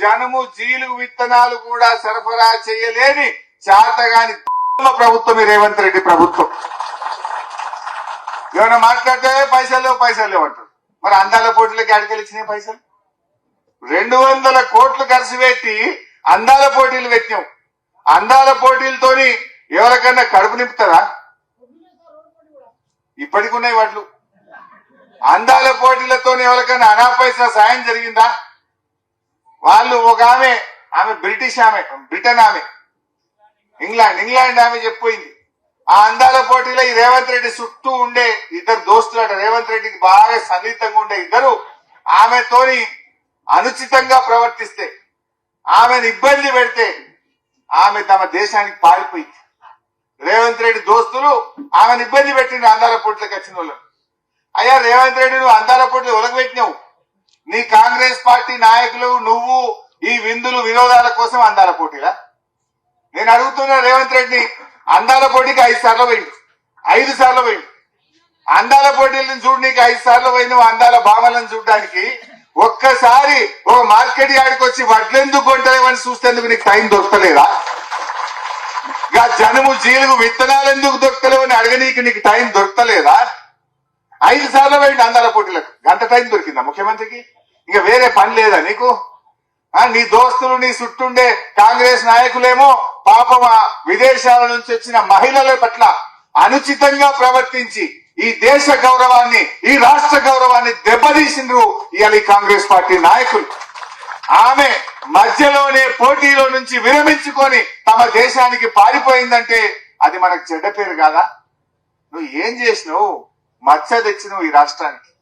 జనము జీలు విత్తనాలు కూడా సరఫరా చేయలేని చేతగాని ప్రభుత్వం రేవంత్ రెడ్డి ప్రభుత్వం. ఏమైనా మాట్లాడితే పైసలు లేవు పైసలు లేవంటారు మరి అందాల పోటీలకి అడిగలు పైసలు? రెండు వందల కోట్లు ఖర్చు పెట్టి అందాల పోటీలు పెట్టినాం అందాల పోటీలతోని ఎవరికన్నా కడుపు నింపుతారా? ఇప్పటికి ఉన్నాయి వాట్లు. అందాల పోటీలతో ఎవరికైనా అనాపైసా సాయం జరిగిందా? వాళ్ళు ఒక ఆమె ఆమె బ్రిటిష్ ఆమె బ్రిటన్ ఆమె. ఇంగ్లాండ్ ఇంగ్లాండ్ ఆమె చెప్పిపోయింది ఆ అందాల పోటీలో ఈ రేవంత్ రెడ్డి చుట్టూ ఉండే ఇద్దరు దోస్తులట రేవంత్ రెడ్డికి బాగా సన్నిహితంగా ఉండే ఇద్దరు ఆమెతోని అనుచితంగా ప్రవర్తిస్తే ఆమెను ఇబ్బంది పెడితే ఆమె తమ దేశానికి పారిపోయింది. రేవంత్ రెడ్డి దోస్తులు ఆమెను ఇబ్బంది పెట్టిండు అందాల పోటీలకు వచ్చిన వాళ్ళు అయ్యా రేవంత్ రెడ్డి నువ్వు అందాల పోటీలు ఒలగబెట్టినావు. నీ కాంగ్రెస్ పార్టీ నాయకులు నువ్వు ఈ విందులు వినోదాల కోసం అందాల పోటీలా? నేను అడుగుతున్నా రేవంత్ రెడ్డి అందాల పోటీకి ఐదు సార్లు పోయిండు. ఐదు సార్లు పోయిండు. అందాల పోటీలను చూడు నీకు ఐదు సార్లు పోయిన అందాల భావాలను చూడడానికి. ఒక్కసారి ఒక మార్కెట్ యార్డ్కి వచ్చి వడ్లెందుకు కొంటలేవని చూస్తేందుకు నీకు టైం దొరకలేదా? ఇక జనము జీలుగు విత్తనాలు ఎందుకు దొరకలేవని అడగనీకి నీకు టైం దొరకలేదా? ఐదు సార్లు పోయిండు అందాల పోటీలకు. గంట టైం దొరికిందా ముఖ్యమంత్రికి? ఇంకా వేరే పని లేదా నీకు? ఆ నీ దోస్తులు నీ చుట్టుండే కాంగ్రెస్ నాయకులేమో పాపం విదేశాల నుంచి వచ్చిన మహిళల పట్ల అనుచితంగా ప్రవర్తించి ఈ దేశ గౌరవాన్ని ఈ రాష్ట్ర గౌరవాన్ని దెబ్బతీసిండ్రు ఇవాళ కాంగ్రెస్ పార్టీ నాయకులు. ఆమె మధ్యలోనే పోటీలో నుంచి విరమించుకొని తమ దేశానికి పారిపోయిందంటే అది మనకు చెడ్డ పేరు కాదా? నువ్వు ఏం చేసినావు? మచ్చ తెచ్చినావు ఈ రాష్ట్రానికి.